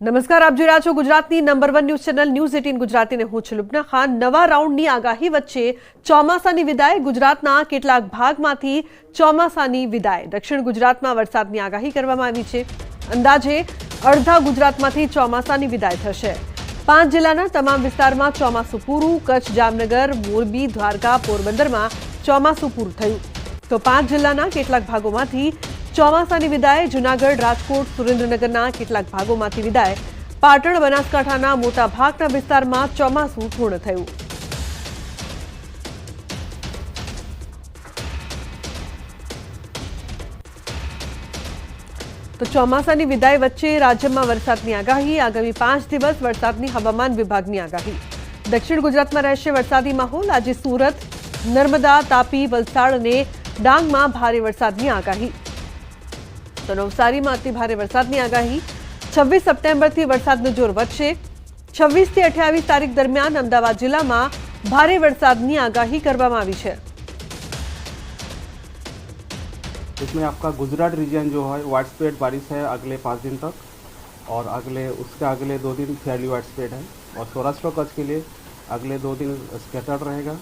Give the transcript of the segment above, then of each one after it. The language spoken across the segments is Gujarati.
નમસ્કાર, આપ જોઈ રહ્યા છો ગુજરાતની number one news channel news eighteen ગુજરાતીને હું છું લુબના. ખાન નવા રાઉન્ડની આગાહી વચ્ચે ચોમાસાની વિદાય, ગુજરાતના કેટલાક ભાગમાંથી ચોમાસાની વિદાય. દક્ષિણ ગુજરાતમાં વરસાદની આગાહી કરવામાં આવી છે. અંદાજે અડધા ગુજરાતમાંથી ચોમાસાની વિદાય થશે. પાંચ જિલ્લાના તમામ વિસ્તારમાં ચોમાસું પૂરું, કચ્છ, જામનગર, મોરબી, દ્વારકા, પોરબંદરમાં ચોમાસું પૂરું થયું. તો પાંચ જિલ્લાના કેટલાક ભાગોમાંથી ચોમાસાની વિદાય, જૂનાગઢ, રાજકોટ, સુરેન્દ્રનગરના કેટલાક ભાગોમાંથી વિદાય. પાટણ, બનાસકાંઠાના મોટા વિસ્તારમાં ચોમાસું પૂર્ણ થયું. તો ચોમાસાની વિદાય વચ્ચે રાજ્યમાં વરસાદની આગાહી, આગામી પાંચ દિવસ વરસાદની હવામાન વિભાગની આગાહી. દક્ષિણ ગુજરાતમાં રહેશે વરસાદી માહોલ. આજે સુરત, નર્મદા, તાપી, વલસાડ અને ડાંગમાં ભારે વરસાદની આગાહી. તો નવસારીમાં અતિ ભારે વરસાદની આગાહી છવ્વીસ સપ્ટેમ્બરથી વરસાદનું જોર વધશે છવ્વીસથી અઠ્યાવીસ તારીખ દરમિયાન અમદાવાદ જિલ્લામાં ભારે વરસાદની આગાહી કરવામાં આવી છે इसमें आपका गुजरात रीजन जो है वाइड स्प्रेड बारिश है अगले पाँच दिन तक और अगले उसके अगले दो दिन फेयरली वाइड स्प्रेड है और सौराष्ट्र कच्छ के लिए अगले दो दिन स्कैटर्ड रहेगा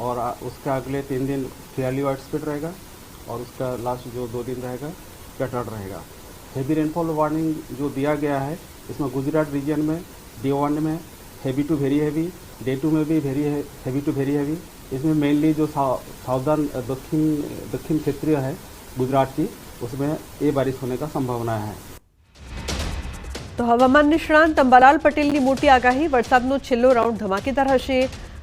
और आ- उसके अगले तीन दिन फेयरली वाइड स्प्रेड रहेगा और उसका लास्ट जो दो दिन रहेगा स्कैटर्ड रहेगा हेवी रेनफॉल वार्निंग जो दिया गया है इसमें गुजरात रीजन में डे वन में heavy to very heavy day two में भी very heavy to very heavy इसमें मेनली जो साउदर्न दक्षिण दक्षिण क्षेत्रीय है गुजरात की उसमें ये बारिश होने का संभावना है તો હવામાન નિષ્ણાંત અંબાલાલ પટેલની મોટી આગાહી વરસાદનો છેલ્લો રાઉન્ડ ધમાકેદાર હશે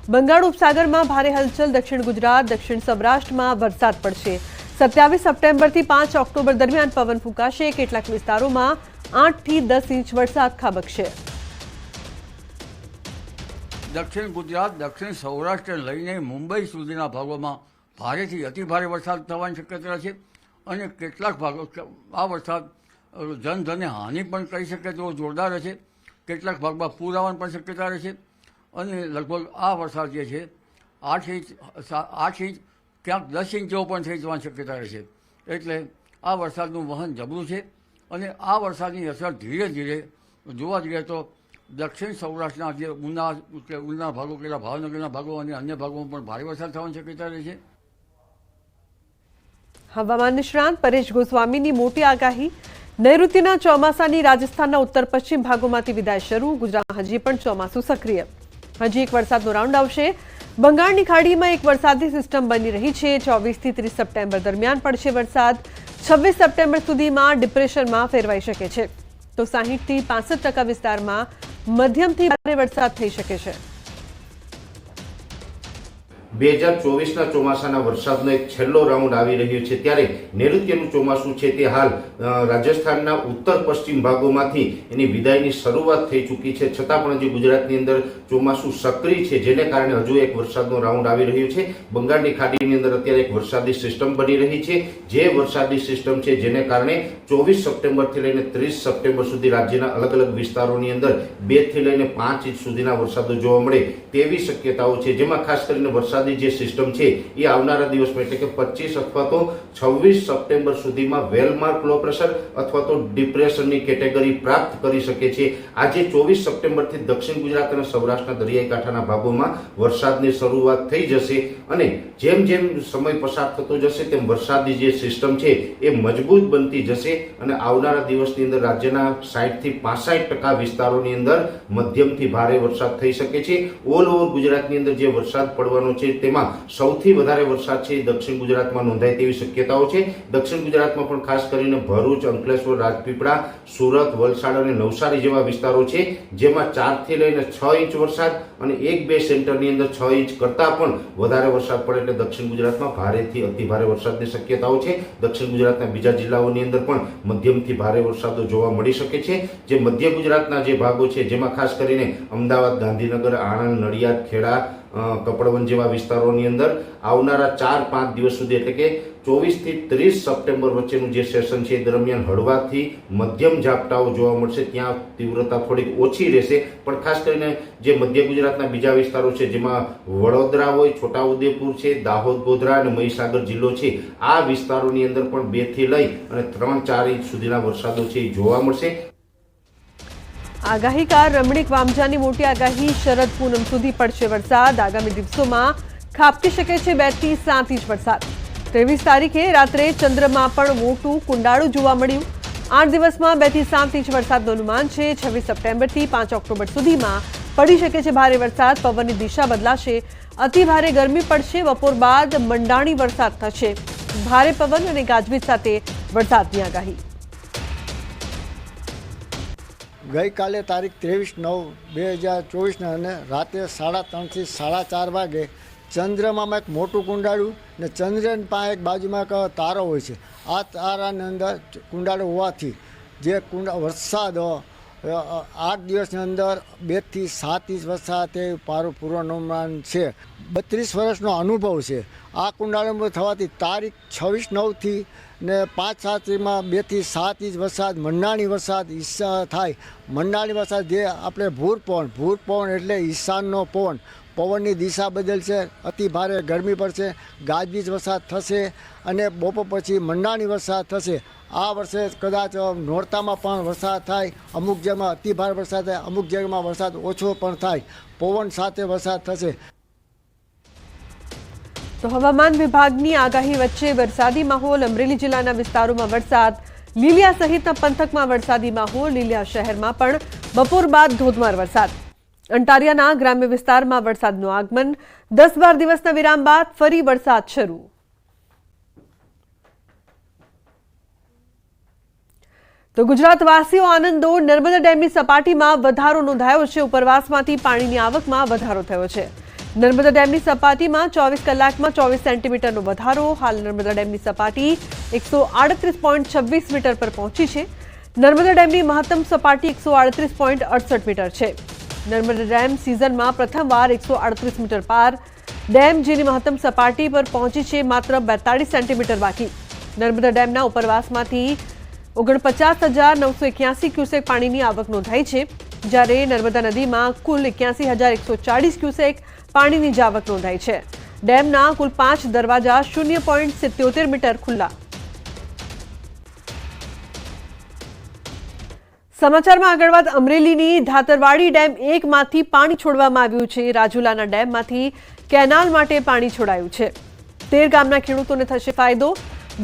બંગાળ ઉપસાગરમાં ભારે હલચલ દક્ષિણ ગુજરાત દક્ષિણ સૌરાષ્ટ્રમાં વરસાદ પડશે સત્યાવીસ સપ્ટેમ્બરથી પાંચ ઓક્ટોબર દરમિયાન પવન ફૂંકાશે. કેટલાક વિસ્તારોમાં આઠથી દસ ઇંચ વરસાદ ખાબકશે. દક્ષિણ ગુજરાત, દક્ષિણ સૌરાષ્ટ્ર લઈને મુંબઈ સુધીના ભાગોમાં ભારેથી અતિભારે વરસાદ થવાની શક્યતા છે અને કેટલાક ભાગો આ વરસાદ જનધનને હાનિ પણ કરી શકે તેવો જોરદાર રહેશે. કેટલાક ભાગમાં પૂર આવવાની પણ શક્યતા રહેશે. અને લગભગ આ વરસાદ જે છે, આઠ ઇંચ આઠ ઇંચ ક્યાંક દસ ઇંચો પણ થઈ જવાની શક્યતા રહેશે એટલે આ વરસાદનું વહન જબરું છે અને આ વરસાદની અસર ધીરે ધીરે જોવા જઈએ તો દક્ષિણ સૌરાષ્ટ્રના જે ઉના કે ઉના ભાગો, કેટલા ભાવનગરના ભાગો અને અન્ય ભાગોમાં પણ ભારે વરસાદ થવાની શક્યતા રહે છે. હવામાન નિષ્ણાંત પરેશ ગોસ્વામીની મોટી આગાહી. નૈઋત્યના ચોમાસાની રાજસ્થાનના ઉત્તર પશ્ચિમ ભાગોમાંથી વિદાય શરૂ. ગુજરાતમાં હજી પણ ચોમાસું સક્રિય. હજી એક વરસાદનો રાઉન્ડ આવશે. બંગાળની ખાડીમાં એક વરસાદી સિસ્ટમ બની રહી છે. ચોવીસથી ત્રીસ સપ્ટેમ્બર દરમિયાન પડશે વરસાદ. છવ્વીસ સપ્ટેમ્બર સુધીમાં ડિપ્રેશનમાં ફેરવાઈ શકે છે. તો સાહીઠથી પાસઠ ટકા વિસ્તારમાં મધ્યમથી ભારે વરસાદ થઈ શકે છે. બે હજાર ચોવીસના ચોમાસાના વરસાદનો એક છેલ્લો રાઉન્ડ આવી રહ્યો છે ત્યારે નૈઋત્યનું ચોમાસું છે તે હાલ રાજસ્થાનના ઉત્તર પશ્ચિમ ભાગોમાંથી એની વિદાયની શરૂઆત થઈ ચૂકી છે. છતાં પણ હજી ગુજરાતની અંદર ચોમાસું સક્રિય છે, જેને કારણે હજુ એક વરસાદનો રાઉન્ડ આવી રહ્યો છે. બંગાળની ખાડીની અંદર અત્યારે એક વરસાદી સિસ્ટમ બની રહી છે. જે વરસાદી સિસ્ટમ છે જેને કારણે ચોવીસ સપ્ટેમ્બરથી લઈને ત્રીસ સપ્ટેમ્બર સુધી રાજ્યના અલગ અલગ વિસ્તારોની અંદર બેથી લઈને પાંચ ઇંચ સુધીના વરસાદો જોવા મળે તેવી શક્યતાઓ છે. જેમાં ખાસ કરીને વરસાદી જે સિસ્ટમ છે એ આવનારા દિવસમાં, એટલે કે પચીસ અથવા તો છવ્વીસ સપ્ટેમ્બર સુધીમાં વેલમાર્ક લો પ્રેશર અથવા તો ડિપ્રેશનની કેટેગરી પ્રાપ્ત કરી શકે છે. આજે ચોવીસ સપ્ટેમ્બરથી દક્ષિણ ગુજરાત અને સૌરાષ્ટ્રના દરિયાઈ કાંઠાના ભાગોમાં વરસાદની શરૂઆત થઈ જશે અને જેમ જેમ સમય પસાર થતો જશે, તેમ વરસાદની જે સિસ્ટમ છે એ મજબૂત બનતી જશે અને આવનારા દિવસની અંદર રાજ્યના સાહીઠથી પાસઠ ટકા વિસ્તારોની અંદર મધ્યમથી ભારે વરસાદ થઈ શકે છે. ઓલ ઓવર ગુજરાતની અંદર જે વરસાદ પડવાનો છે તેમાં સૌથી વધારે વરસાદ છે દક્ષિણ ગુજરાતમાં નોંધાય તેવી શક્યતાઓ છે. દક્ષિણ ગુજરાતમાં પણ ખાસ કરીને ભરૂચ, અંકલેશ્વર, રાજપીપળા, સુરત, વલસાડ અને નવસારી જેવા વિસ્તારો છે, જેમાં ચારથી લઈને છ ઇંચ વરસાદ અને એક બે સેન્ટરની અંદર છ ઇંચ કરતાં પણ વધારે વરસાદ પડે એટલે દક્ષિણ ગુજરાતમાં ભારેથી અતિ ભારે વરસાદની શક્યતાઓ છે. દક્ષિણ ગુજરાતના બીજા જિલ્લાઓની અંદર પણ મધ્યમથી ભારે વરસાદો જોવા મળી શકે છે. જે મધ્ય ગુજરાતના જે ભાગો છે, જેમાં ખાસ કરીને અમદાવાદ, ગાંધીનગર, આણંદ, નડિયાદ, ખેડા અ, કપડવંજ જેવા વિસ્તારોની અંદર આવનારા ચાર પાંચ દિવસ સુધી એટલે કે ચોવીસથી ત્રીસ સપ્ટેમ્બર વચ્ચેનું જે સેશન છે એ દરમિયાન હળવાથી મધ્યમ ઝાપટાઓ જોવા મળશે. ત્યાં તીવ્રતા થોડીક ઓછી રહેશે. પણ ખાસ કરીને જે મધ્ય ગુજરાતના બીજા વિસ્તારો છે જેમાં વડોદરા હોય છોટાઉદેપુર છે દાહોદ ગોધરા અને મહીસાગર જિલ્લો છે આ વિસ્તારોની અંદર પણ બેથી લઈ અને ત્રણ ચાર ઇંચ સુધીના વરસાદો છે એ જોવા મળશે. આગાહીકાર રમણીક વામજાની મોટી આગાહી શરદ પૂનમ સુધી પડશે વરસાદ. આગામી દિવસોમાં ખાબકી શકે છે બેથી સાત ઇંચ વરસાદ. ત્રેવીસ તારીખે રાત્રે ચંદ્રમાં પણ મોટું કુંડાળું જોવા મળ્યું. આઠ દિવસમાં બેથી સાત ઇંચ વરસાદનું અનુમાન છે. છવ્વીસ સપ્ટેમ્બરથી પાંચ ઓક્ટોબર સુધીમાં પડી શકે છે ભારે વરસાદ. પવનની દિશા બદલાશે. અતિ ભારે ગરમી પડશે. બપોર બાદ મંડાણી વરસાદ થશે. ભારે પવન અને ગાજવીજ સાથે વરસાદની આગાહી. ગઈકાલે તારીખ ત્રેવીસ નવ બે હજાર ચોવીસના અને રાત્રે સાડા ત્રણથી સાડા ચાર વાગે ચંદ્રમામાં એક મોટું કુંડાળું ને ચંદ્રની પાસે એક બાજુમાં એક તારો હોય છે. આ તારાની અંદર કુંડાળું હોવાથી જે કુંડા વરસાદ આઠ દિવસની અંદર બેથી સાત ઇંચ વરસાદ તે પારું પૂર્વાનુમાન છે. બત્રીસ વર્ષનો અનુભવ છે. આ કુંડાળું થવાથી તારીખ છવ્વીસ નવથી ને પાંચ સાતમાં બેથી સાત ઇંચ વરસાદ મંડાણી વરસાદ ઈસા થાય. મંડાણી વરસાદ જે આપણે ભૂર પવન ભૂર પવન એટલે ઈશાનનો પવન. પવનની દિશા બદલશે અતિ ભારે ગરમી પડશે, ગાજવીજ વરસાદ થશે અને બપોર પછી મંડાણી વરસાદ થશે. આ વર્ષે કદાચ નોરતામાં પણ વરસાદ થાય, અમુક જગ્યામાં અતિ ભારે વરસાદ થાય, અમુક જગ્યામાં વરસાદ ઓછો પણ થાય. પવન સાથે વરસાદ થશે. તો હવામાન વિભાગની આગાહી વચ્ચે વરસાદી માહોલ, અમરેલી જિલ્લાના વિસ્તારોમાં વરસાદ, લીલિયા સહિતના પંથકમાં વરસાદી માહોલ, લીલિયા શહેરમાં પણ બપોર બાદ ધોધમાર વરસાદ. અંટારિયાના ગ્રામ્ય વિસ્તારમાં વરસાદનું આગમન. દસ બાર દિવસના વિરામ બાદ ફરી વરસાદ શરૂ. તો ગુજરાતવાસીઓ આનંદો, નર્મદા ડેમની સપાટીમાં વધારો નોંધાયો છે. ઉપરવાસમાંથી પાણીની આવકમાં વધારો થયો છે. નર્મદા ડેમની સપાટીમાં ચોવીસ કલાકમાં ચોવીસ સેન્ટીમીટરનો વધારો. હાલ નર્મદા ડેમની સપાટી એકસો આડત્રીસ પોઈન્ટ છવ્વીસ મીટર પર પહોંચી છે. નર્મદા ડેમની મહત્તમ સપાટી એકસો આડત્રીસ પોઈન્ટ અડસઠ મીટર છે. નર્મદા ડેમ સિઝનમાં પ્રથમવાર એકસો આડત્રીસ મીટર પાર ડેમ જેની મહત્તમ સપાટી પર પહોંચી છે માત્ર બેતાળીસ સેન્ટીમીટર બાકી. નર્મદા ડેમના ઉપરવાસમાંથી ઓગણપચાસ હજાર નવસો એક્યાસી ક્યુસેક પાણીની આવક નોંધાઈ છે. જ્યારે નર્મદા નદીમાં કુલ એક્યાસી હજાર એકસો ચાળીસ ક્યુસેક પાણીની જાવક નોંધાઈ છે. ડેમના કુલ પાંચ દરવાજા શૂન્ય પોઈન્ટ સિત્યોતેર મીટર ખુલ્લા. સમાચારમાં આગળ વાત અમરેલીની ધાતરવાડી ડેમ એકમાંથી પાણી છોડવામાં આવ્યું છે. રાજુલાના ડેમમાંથી કેનાલ માટે પાણી છોડાયું છે. તેર ગામના ખેડૂતોને થશે ફાયદો.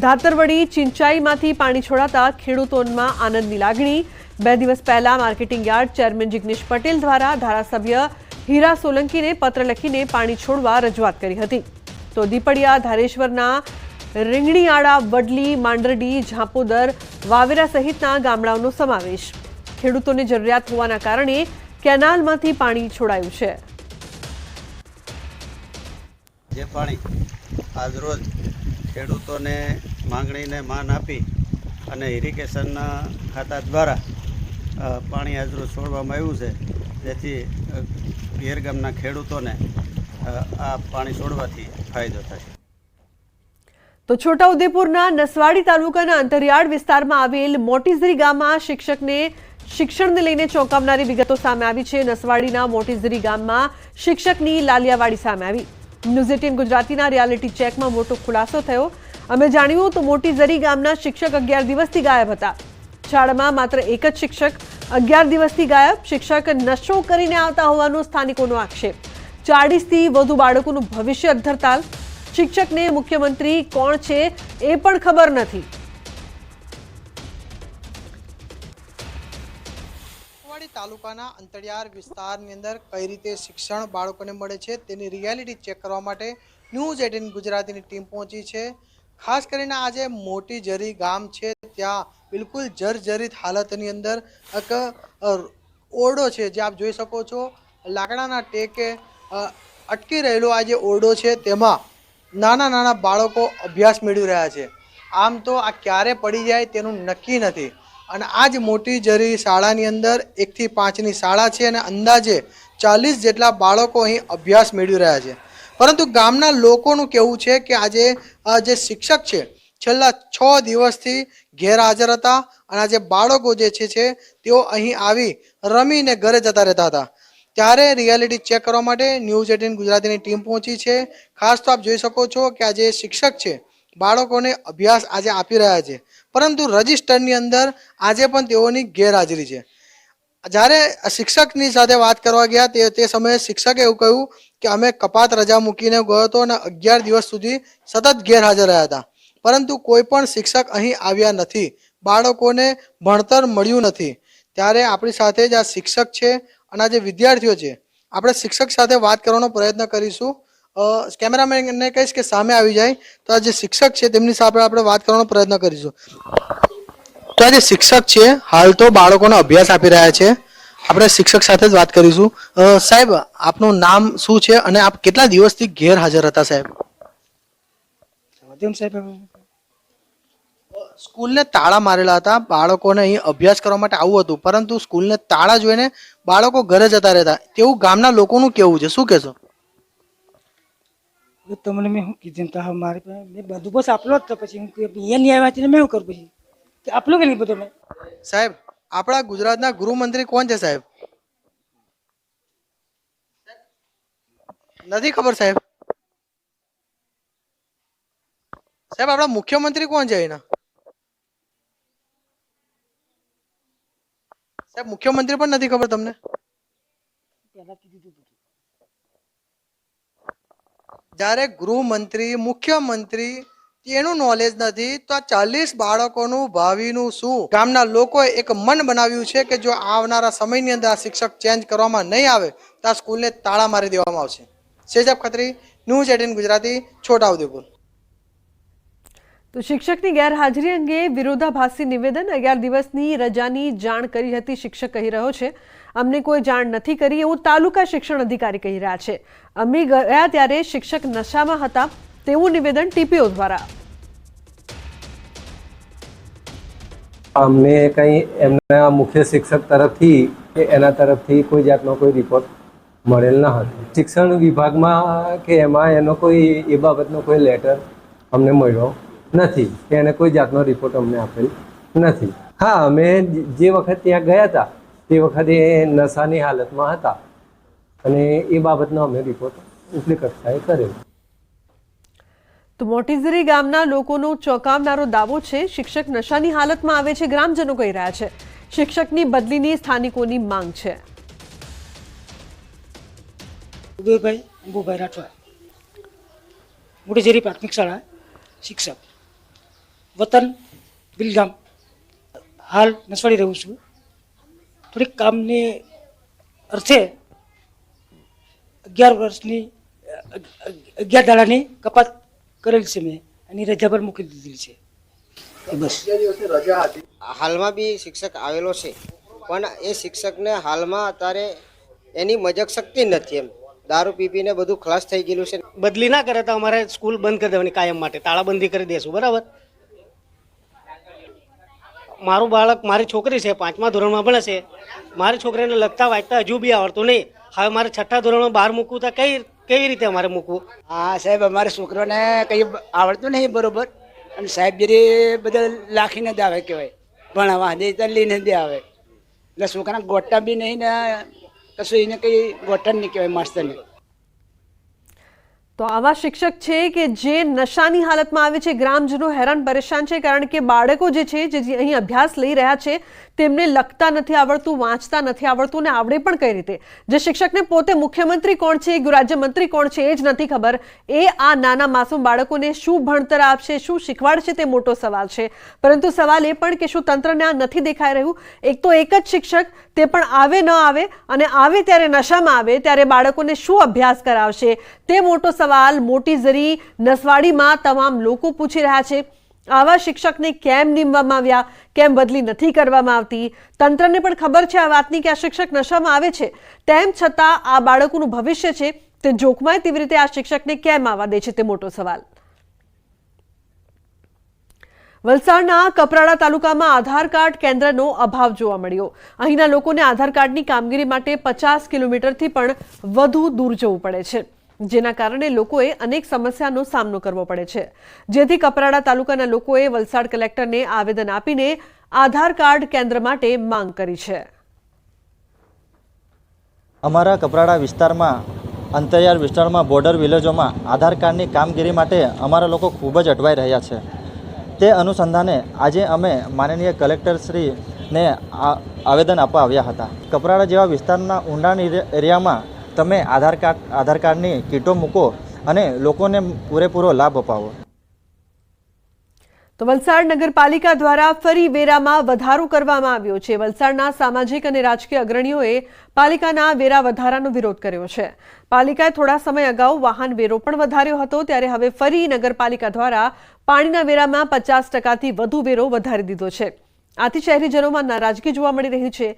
ધાતરવડી ચિંચાઈમાંથી પાણી છોડાતા ખેડૂતોમાં આનંદની લાગણી. બે દિવસ પહેલા marketing yard chairman Jignesh Patel દ્વારા ધારાસભ્ય હીરા સોલંકીને પત્ર લખીને પાણી છોડવા રજૂઆત કરી હતી. તો દીપડિયા, ધારેશ્વરના રીંગણીયાળા, વડલી, માંડરડી, ઝાંપોદર, વાવેરા સહિતના ગામડાઓનો સમાવેશ. ખેડૂતોને જરૂરિયાત હોવાના કારણે કેનાલમાંથી પાણી છોડાયું છે. જે પાણી આજરોજ ખેડૂતોને માંગણીને માન આપી અને ઇરિગેશનના ખાતા દ્વારા પાણી આજરોજ છોડવામાં આવ્યું છે જેથી પિયર ગામના ખેડૂતોને આ પાણી છોડવાથી ફાયદો થશે. તો છોટાઉદેપુરના નસવાડી તાલુકાના અંતરિયાળ વિસ્તારમાં આવેલ મોટીઝરી ગામમાં શિક્ષકને, શિક્ષણને લઈને ચોંકાવનારી વિગતો સામે આવી છે. નસવાડીના મોટીઝરી ગામમાં શિક્ષકની લાલિયાવાડી સામે આવી. ન્યૂઝ એટીન ગુજરાતીના રિયાલિટી ચેકમાં મોટો ખુલાસો થયો. અમે જાણ્યું તો મોટીઝરી ગામના શિક્ષક અગિયાર દિવસથી ગાયબ હતા. શાળામાં માત્ર એક જ શિક્ષક અગિયાર દિવસથી ગાયબ શિક્ષક નશો કરીને આવતા હોવાનો સ્થાનિકોનો આક્ષેપ. ચાળીસથી વધુ બાળકોનું ભવિષ્ય અધરતાલ શિક્ષકને મુખ્યમંત્રી કોણ છે એ પણ ખબર નથી. તાલુકાના અંતરિયાળ વિસ્તારની અંદર કઈ રીતે શિક્ષણ બાળકોને મળે છે તેની રિયાલિટી ચેક કરવા માટે ન્યૂઝ એટીન ગુજરાતીની ટીમ પહોંચી છે. ખાસ કરીને આજે મોટી જરી ગામ છે ત્યાં બિલકુલ જર્જરિત હાલતની અંદર એક ઓરડો છે, જે આપ જોઈ શકો છો. લાકડાના ટેકે અટકી રહેલો આ જે ઓરડો છે, તેમાં નાના નાના બાળકો અભ્યાસ મેળવી રહ્યા છે. આમ તો આ ક્યારે પડી જાય તેનું નક્કી નથી. અને આ જ મોટી જરી શાળાની અંદર એકથી પાંચની શાળા છે અને અંદાજે ચાલીસ જેટલા બાળકો અહીં અભ્યાસ મેળવી રહ્યા છે. પરંતુ ગામના લોકોનું કહેવું છે કે આજે જે શિક્ષક છે છેલ્લા છ દિવસથી ગેરહાજર હતા અને આજે બાળકો જે છે તેઓ અહીં આવી રમીને ઘરે જતા રહેતા હતા. ત્યારે રિયાલિટી ચેક કરવા માટે ન્યૂઝ એટીન ગુજરાતીની ટીમ પહોંચી છે. ખાસ તો આપ જોઈ શકો છો કે આ જે શિક્ષક છે, બાળકોને અભ્યાસ આજે આપી રહ્યા છે. પરંતુ રજિસ્ટરની અંદર આજે પણ તેઓની ગેરહાજરી છે. જ્યારે શિક્ષકની સાથે વાત કરવા ગયા તે તે સમયે શિક્ષકે એવું કહ્યું કે અમે કપાત રજા મૂકીને ગયો હતો અને અગિયાર દિવસ સુધી સતત ગેરહાજર રહ્યા હતા. પરંતુ કોઈ પણ શિક્ષક અહીં આવ્યા નથી. બાળકોને ભણતર મળ્યું નથી. ત્યારે આપણી સાથે જ આ શિક્ષક છે અને આ જે વિદ્યાર્થીઓ છે, આપણે શિક્ષક સાથે વાત કરવાનો પ્રયત્ન કરીશું. કેમેરામેનને કહીશ કે સામે આવી જાય. તો આ જે શિક્ષક છે, તેમની સાથે આપણે વાત કરવાનો પ્રયત્ન કરીશું. તો આ જે શિક્ષક છે, હાલ તો બાળકોનો અભ્યાસ આપી રહ્યા છે. આપણે શિક્ષક સાથે જ વાત કરીશું. સાહેબ, આપનું નામ શું છે અને આપ કેટલા દિવસથી ગેરહાજર હતા, સાહેબ? સાહેબ સ્કૂલને તાળા મારેલા હતા. બાળકોને અહીં અભ્યાસ કરવા માટે આવું હતું પરંતુ સ્કૂલને તાળા જોઈને બાળકો ઘરે જતા રહેતા. તેવું ગામના લોકોનું કેવું છે. શું કહેશો? તમને મેં શું કીધું? તા મારે મેં બધું બસ આપલો જ તો. પછી હું અહીંયા નહીં આવ્યા છે મેં શું કરું પછી? કે આપલો કે નહીં બધું મેં? સાહેબ આપણા ગુજરાતના ગૃહમંત્રી કોણ છે સાહેબ? નથી ખબર સાહેબ. સાહેબ આપણા મુખ્યમંત્રી કોણ છે અહીંના? સાહેબ મુખ્યમંત્રી પણ નથી ખબર તમને? જ્યારે ગૃહમંત્રી મુખ્યમંત્રી એનું નોલેજ નથી તો આ ચાલીસ બાળકોનું ભાવિનું શું? ગામના લોકોએ એક મન બનાવ્યું છે કે જો આવનારા સમયની અંદર આ શિક્ષક ચેન્જ કરવામાં નહીં આવે તો આ સ્કૂલને તાળા મારી દેવામાં આવશે. શેજાબ ખત્રી ન્યૂઝ એટીન ગુજરાતી છોટાઉદેપુર તો શિક્ષકની ગેરહાજરી અંગે વિરોધાભાસી નિવેદન અગિયાર દિવસની રજાની જાણ કરી હતી શિક્ષક કહી રહ્યો છે. અમને કોઈ જાણ નથી કરી એવું તાલુકા શિક્ષણ અધિકારી કહી રહ્યા છે. અમે ગયા ત્યારે શિક્ષક નશામાં હતા તેવું નિવેદન ટીપીઓ દ્વારા. અમને કંઈ એમના મુખ્ય શિક્ષક તરફથી કે એના તરફથી કોઈ જાતનો કોઈ રિપોર્ટ મળેલ ન હતો. શિક્ષણ વિભાગમાં કે એમાં એનો કોઈ એ બાબતનો કોઈ લેટર અમને મળ્યો નથી. એને કોઈ જાતનો રિપોર્ટ અમને આપેલ નથી. હા અમે જે વખત ત્યાં ગયા હતા તે વખતે નશાની હાલતમાં હતા. અને એ બાબતનો અમે રિપોર્ટ ઉપલી કક્ષાએ કરેલો. તો મોટીઝરી ગામના લોકોનો ચોંકાવનારો દાવો છે શિક્ષક નશાની હાલતમાં આવે છે ગ્રામજનો કહી રહ્યા છે. શિક્ષકની બદલીની સ્થાનિકોની માંગ છે. ઉદયભાઈ અંબુભાઈ રાઠવા મોટીઝરી પ્રાથમિક શાળા શિક્ષક. વતન બિલગામ હાલ નસવાડી રહું છું. થોડીક કામને અર્થે અગિયાર વર્ષની અગિયાર દાડાની કપાત કરેલ છે મેં. એની રજા પર મૂકી દીધી છે. બસ. હાલમાં બી શિક્ષક આવેલો છે પણ એ શિક્ષકને હાલમાં અત્યારે એની મજક શક્તિ નથી એમ. દારૂ પી પીને બધું ખલાસ થઈ ગયેલું છે. બદલી ના કરે તો અમારે સ્કૂલ બંધ કરી દેવાની કાયમ માટે. તાળાબંધી કરી દેશું બરાબર? મારું બાળક મારી છોકરી છે, પાંચમા ધોરણમાં ભણે છે. મારી છોકરીને લખતા વાંચતા હજુ બી આવડતું નહીં. હવે મારે છઠ્ઠા ધોરણમાં બહાર મૂકવું તો કઈ કેવી રીતે અમારે મૂકવું? હા, સાહેબ, અમારે છોકરોને કંઈ આવડતું નહીં બરોબર. અને સાહેબ જરી બધા લાખીને જ આવે કહેવાય. ભણાવવા દે તો લઈને જ આવે. એટલે છોકરાના ગોટા બી નહીં ને, કશું એને કંઈ ગોટા નહીં કહેવાય, માસ્તરને. તો આવા શિક્ષક છે કે જે નશાની હાલતમાં આવે છે, ગ્રામજનો હેરાન પરેશાન છે કારણ કે બાળકો જે છે, જે અહીં અભ્યાસ લઈ રહ્યા છે, તેમને લખતા નથી આવડતું, વાંચતા નથી આવડતું ને આવડે પણ કઈ રીતે? જે શિક્ષકને પોતે મુખ્યમંત્રી કોણ છે રાજ્યમંત્રી કોણ છે, એ જ નથી ખબર. એ આ નાના માસૂમ બાળકોને શું ભણતર આપશે, શું શીખવાડશે તે મોટો સવાલ છે. પરંતુ સવાલ એ પણ કે શું તંત્રને આ નથી દેખાઈ રહ્યું? એક તો એક જ શિક્ષક, તે પણ આવે ન આવે અને આવે ત્યારે નશામાં આવે, ત્યારે બાળકોને શું અભ્યાસ કરાવશે? તે મોટો સવાલ મોટી ઝરી નસવાડીમાં તમામ લોકો પૂછી રહ્યા છે. આવા શિક્ષકને કેમ નીમવામાં આવ્યા? કેમ બદલી નથી કરવામાં આવતી? તંત્રને પણ ખબર છે આ વાતની કે આ શિક્ષક નશામાં આવે છે. તેમ છતાં આ બાળકોનું ભવિષ્ય છે. તે જોખમાય તેવી રીતે આ શિક્ષકને કેમ આવવા દે છે તે મોટો સવાલ. વલસાડના કપરાડા તાલુકામાં આધાર કાર્ડ કેન્દ્રનો અભાવ જોવા મળ્યો. અહીંના લોકોને આધાર કાર્ડની કામગીરી માટે પચાસ કિલોમીટરથી પણ વધુ દૂર જવું પડે છે. જેના કારણે લોકોએ અનેક સમસ્યાનો સામનો કરવો પડે છે. જેથી કપરાડા તાલુકાના લોકોએ વલસાડ કલેક્ટરને આવેદન આપીને આધાર કાર્ડ કેન્દ્ર માટે માંગ કરી છે. અમારા કપરાડા વિસ્તારમાં, અંતરિયાળ વિસ્તારમાં, બોર્ડર વિલેજોમાં આધાર કાર્ડની કામગીરી માટે અમારા લોકો ખૂબ જ અટવાઈ રહ્યા છે. તે અનુસંધાને આજે અમે માનનીય કલેક્ટર શ્રી ને આ- આવેદન આપવા આવ્યા હતા. કપરાડા જેવા વિસ્તારના ઊંડાણ એરિયામાં તમે આધાર કાર્ડ, આધાર કાર્ડની કીટો મૂકો અને લોકોને પૂરેપૂરો લાભ અપાવો. તો વલસાડ નગરપાલિકા દ્વારા ફરી વેરામાં વધારો કરવામાં આવ્યો છે. વલસાડના સામાજિક અને રાજકીય અગ્રણીઓએ પાલિકાના વેરા વધારાનો વિરોધ કર્યો છે. પાલિકાએ થોડા સમય અગાઉ વાહન વેરો પણ વધાર્યો હતો. ત્યારે હવે ફરી નગરપાલિકા દ્વારા પાણીના વેરામાં પચાસ ટકાથી વધુ વેરો વધારી દીધો છે. આથી શહેરીજનોમાં નારાજગી જોવા મળી રહી છે.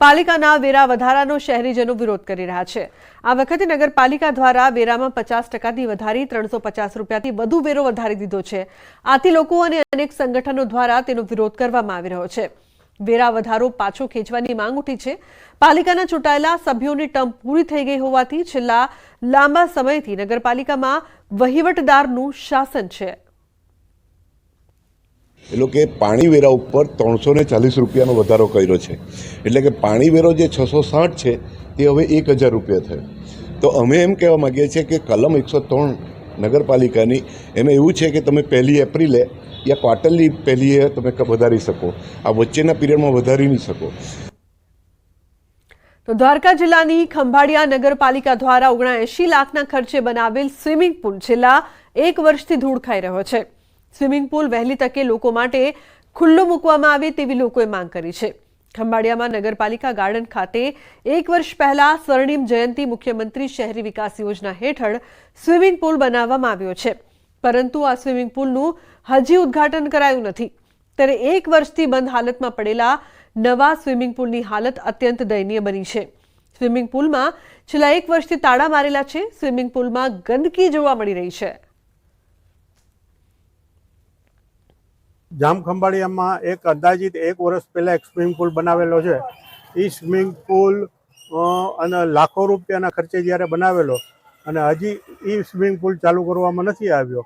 પાલિકાના વેરા વધારાનો શહેરીજનો વિરોધ કરી રહ્યા છે. આ વખતે નગરપાલિકા દ્વારા વેરામાં પચાસ ટકાથી વધારી ત્રણસો પચાસ રૂપિયાથી વધુ વેરો વધારી દીધો છે. આથી લોકો અને અનેક સંગઠનો દ્વારા તેનો વિરોધ કરવામાં આવી રહ્યો છે. વેરા વધારો પાછો ખેંચવાની માંગ ઉઠી છે. પાલિકાના ચૂંટાયેલા સભ્યોની ટર્મ પૂરી થઈ ગઈ હોવાથી છેલ્લા લાંબા સમયથી નગરપાલિકામાં વહીવટદારનું શાસન છે. એ લોકોએ પાણીવેરા ઉપર ત્રણસો ને ચાલીસ રૂપિયાનો વધારો કર્યો છે. એટલે કે પાણીવેરો જે છસો સાઠ છે તે હવે એક હજાર રૂપિયા થયો. તો અમે એમ કહેવા માગીએ છીએ કે કલમ એકસો ત્રણ નગરપાલિકાની, એમાં એવું છે કે તમે પહેલી એપ્રિલે યા ક્વાર્ટરલી પહેલીએ તમે વધારી શકો. આ વચ્ચેના પીરિયડમાં વધારી નહીં શકો. તો દ્વારકા જિલ્લાની ખંભાળિયા નગરપાલિકા દ્વારા ઓગણએંશી લાખના ખર્ચે બનાવેલ સ્વિમિંગ પુલ. છેલ્લા એક વર્ષથી ધૂળ ખાઈ રહ્યો છે. સ્વિમિંગ પુલ વહેલી તકે લોકો માટે ખુલ્લો મૂકવામાં આવે તેવી લોકોએ માંગ કરી છે. ખંભાળિયામાં નગરપાલિકા ગાર્ડન ખાતે એક વર્ષ પહેલા સ્વર્ણિમ જયંતિ મુખ્યમંત્રી શહેરી વિકાસ યોજના હેઠળ સ્વિમિંગ પુલ બનાવવામાં આવ્યો છે. પરંતુ આ સ્વિમિંગ પુલનું હજી ઉદ્ઘાટન કરાયું નથી. ત્યારે એક વર્ષથી બંધ હાલતમાં પડેલા નવા સ્વિમિંગ પુલની હાલત અત્યંત દયનીય બની છે. સ્વિમિંગ પુલમાં છેલ્લા એક વર્ષથી તાળા મારેલા છે. સ્વિમિંગ પુલમાં ગંદકી જોવા મળી રહી છે. જામ ખંભાળિયામાં એક અંદાજિત એક વર્ષ પહેલાં એક સ્વિમિંગ પુલ બનાવેલો છે. એ સ્વિમિંગ પુલ અને લાખો રૂપિયાના ખર્ચે જ્યારે બનાવેલો, અને હજી એ સ્વિમિંગ પુલ ચાલુ કરવામાં નથી આવ્યો.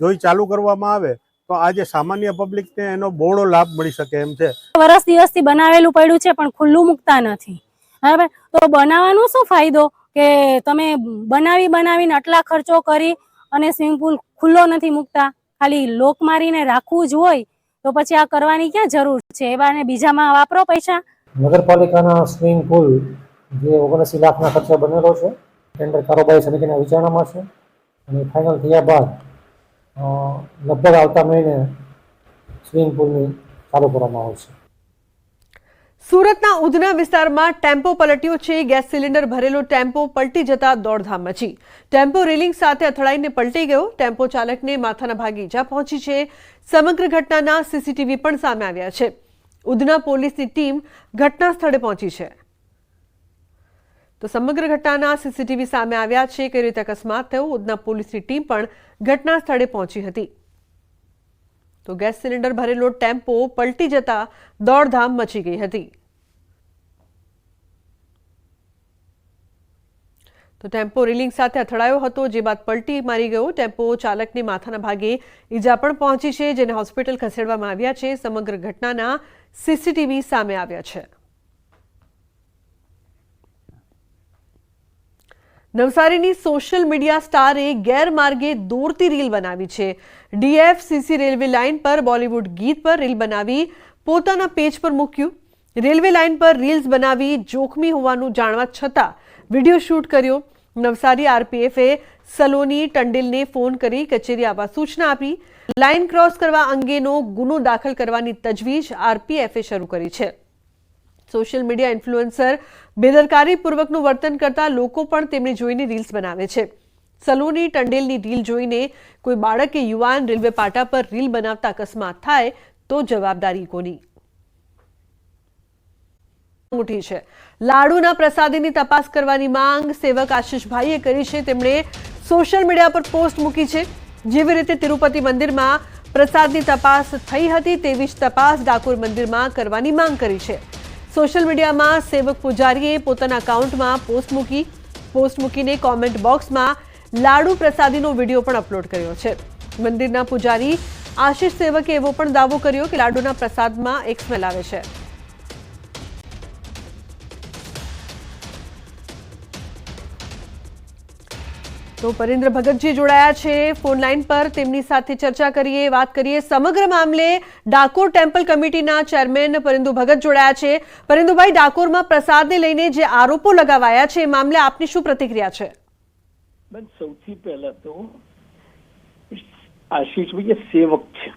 જો એ ચાલુ કરવામાં આવે, તો આજે સામાન્ય પબ્લિકને એનો બહોળો લાભ મળી શકે એમ છે. વર્ષ દિવસથી બનાવેલું પડ્યું છે, પણ ખુલ્લું મૂકતા નથી. બરાબર? તો બનાવવાનો શું ફાયદો? કે તમે બનાવી બનાવીને આટલા ખર્ચો કરી અને સ્વિમિંગ પુલ ખુલ્લો નથી મૂકતા? ખાલી લોક મારીને રાખવું જ હોય તો પછી આ કરવાની ક્યાં જરૂર છે? એવા ને બીજામાં વાપરો પૈસા? નગરપાલિકાના સ્વિમિંગ પુલ જે ઓગણસી લાખના ખર્ચે બનેલો છે, ટેન્ડર કારોબારી સમિતિના વિચારણામાં છે અને ફાઇનલ થયા બાદ લગભગ આવતા મહિને સ્વિમિંગ પુલની ચાલુ કરવામાં આવશે સુરતના ઉધના વિસ્તારમાં ટેમ્પો પલટ્યો છે. ગેસ સિલિન્ડર ભરેલો ટેમ્પો પલટી જતા દોડધામ મચી. ટેમ્પો રેલિંગ સાથે અથડાઈને પલટી ગયો. ટેમ્પો ચાલકને માથાના ભાગે ઈજા પહોંચી છે. સમગ્ર ઘટનાના સીસીટીવી પણ સામે આવ્યા છે. ઉધના પોલીસની ટીમ ઘટના સ્થળે પહોંચી છે. તો સમગ્ર ઘટનાના સીસીટીવી સામે આવ્યા છે. કઈ રીતે અકસ્માત થયો? ઉધના પોલીસની ટીમ પણ ઘટના સ્થળે પહોંચી હતી. તો ગેસ સિલિન્ડર ભરેલો ટેમ્પો પલટી જતા દોડધામ મચી ગઈ હતી. તો ટેમ્પો રેલિંગ સાથે અથડાયો હતો, જે બાદ પલટી મારી ગયો. ટેમ્પો ચાલકને માથાના ભાગે ઈજા પણ પહોંચી છે, જેને હોસ્પિટલ ખસેડવામાં આવ્યા છે. સમગ્ર ઘટનાના સીસીટીવી સામે આવ્યા છે. નવસારીની સોશિયલ મીડિયા સ્ટારે ગેરમાર્ગે દોરતી રીલ બનાવી છે. ડીએફસીસી રેલવે લાઇન પર બોલિવૂડ ગીત પર રીલ બનાવી પોતાના પેજ પર મૂક્યું. રેલવે લાઇન પર રીલ્સ બનાવી જોખમી હોવાનું જાણવા છતાં વીડિયો શૂટ કર્યો. નવસારી આરપીએફે સલોની ટંડેલને ફોન કરી કચેરી આવવા સૂચના આપી. લાઇન ક્રોસ કરવા અંગેનો ગુનો દાખલ કરવાની તજવીજ આરપીએફે શરૂ કરી છે. સોશિયલ મીડિયા ઇન્ફ્લુએન્સર બેદરકારીપૂર્વકનું વર્તન કરતા લોકો પણ તેમને જોઈને રીલ્સ બનાવે છે. સલોની ટંડેલની રીલ જોઈને કોઈ બાળકે યુવાન રેલવે પાટા પર રીલ બનાવતા અકસ્માત થાય તો જવાબદારી કોની? છે. લાડુના પ્રસાદીની તપાસ કરવાની માંગ સેવક આશીષભાઈએ કરી છે. તેમણે સોશિયલ મીડિયા પર પોસ્ટ મૂકી છે. જેવી રીતે તિરુપતિ મંદિરમાં પ્રસાદની તપાસ થઈ હતી તેવી જ તપાસ ડાકોર મંદિરમાં કરવાની માંગ કરી છે. સોશિયલ મીડિયામાં સેવક પૂજારીએ પોતાના અકાઉન્ટમાં પોસ્ટ મૂકી, પોસ્ટ મૂકીને કોમેન્ટ બોક્સમાં લાડુ પ્રસાદીનો વીડિયો પણ અપલોડ કર્યો છે. મંદિરના પૂજારી આશીષ સેવકે એવો પણ દાવો કર્યો કે લાડુના પ્રસાદમાં એક સ્મેલ આવે છે. તો પરેન્દ્ર ભગતજી જોડાયા છે ફોન લાઈન પર. તેમની સાથે ચર્ચા કરીએ વાત કરીએ સમગ્ર મામલે ડાકોર ટેમ્પલ કમિટીના ચેરમેન પરેન્દુ ભગત જોડાયા છે. પરેન્દુભાઈ ડાકોરમાં પ્રસાદને લઈને જે આરોપો લગાવાયા છે એ મામલે આપની શું પ્રતિક્રિયા છે? સૌથી પહેલા તો આશીષભાઈ સેવક છે.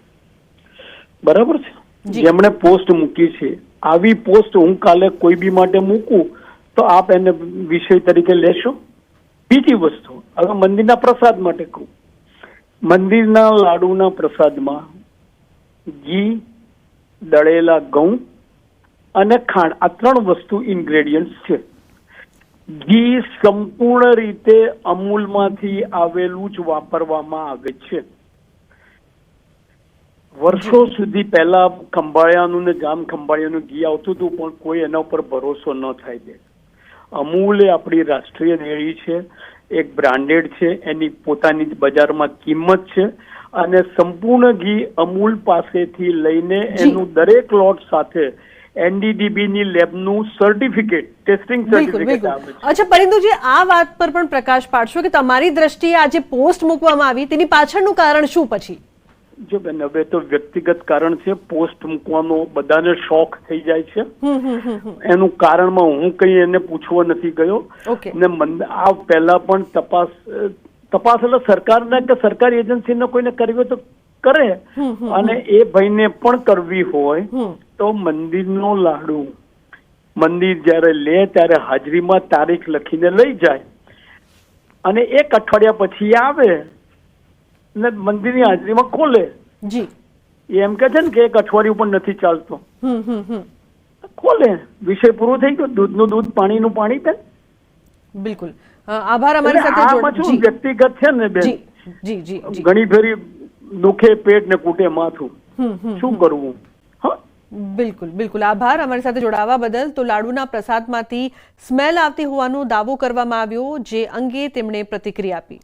બરાબર છે? જેમણે પોસ્ટ મૂકી છે. આવી પોસ્ટ હું કાલે કોઈ બી માટે મૂકું તો આપ એને વિષય તરીકે લેશો? બીજી વસ્તુ, હવે મંદિરના પ્રસાદ માટે કહું. મંદિરના લાડુના પ્રસાદમાં ઘી, દળેલા ઘઉં અને ખાંડ, આ ત્રણ વસ્તુ ઇન્ગ્રેડિયન્ટ્સ છે. ઘી સંપૂર્ણ રીતે અમૂલમાંથી આવેલું જ વાપરવામાં આવે છે. વર્ષો સુધી પહેલા ખંભાળિયાનું ને જામ ખંભાળિયાનું ઘી આવતું હતું, પણ કોઈ એના ઉપર ભરોસો ન થાય. દે અમૂલ એ આપણી રાષ્ટ્રીય ડેરી છે એક બ્રાન્ડેડ છે એની પોતાની જ બજારમાં કિંમત છે અને સંપૂર્ણ ઘી અમૂલ પાસેથી લઈને એનું દરેક લોટ સાથે એનડીડીબી ની લેબનું સર્ટિફિકેટ ટેસ્ટિંગ સર્ટિફિકેટ આવે છે. અચ્છા આ વાત પર પણ પ્રકાશ પાડશો કે તમારી દ્રષ્ટિએ આ જે પોસ્ટ મૂકવામાં આવી તેની પાછળનું કારણ શું પછી? જો બેન હવે તો વ્યક્તિગત કારણ છે પોસ્ટ મૂકવાનો બધાને શોખ થઈ જાય છે. એનું કારણમાં હું કઈ એને પૂછવા નથી ગયો. ને આ પહેલા પણ તપાસ તપાસ એટલે સરકારને કે સરકારી એજન્સીને કોઈને કરવી હોય તો કરે. અને એ ભાઈને પણ કરવી હોય. તો મંદિરનો લાડુ. મંદિર જ્યારે લે ત્યારે હાજરીમાં તારીખ લખીને લઈ જાય. અને એક અઠવાડિયા પછી આવે ને મંદિરની હાજરીમાં ખોલે. જી. એમ કે છે ને કે એક અઠવાડિયું પણ નથી ચાલતો. ખોલે. વિષય પૂરો થઈ ગયો. દૂધનું દૂધ પાણીનું પાણી બેન બિલકુલ. આભાર અમારી સાથે જોડ- વ્યક્તિગત છે ને બેન? જી જી ઘણી ફેરી દુખે પેટ ને કૂટે માથું. શું કરવું? બિલકુલ બિલકુલ. આભાર અમારી સાથે જોડાવા બદલ. તો લાડુના પ્રસાદમાંથી સ્મેલ આવતી હોવાનો દાવો કરવામાં આવ્યો જે અંગે તેમણે પ્રતિક્રિયા આપી.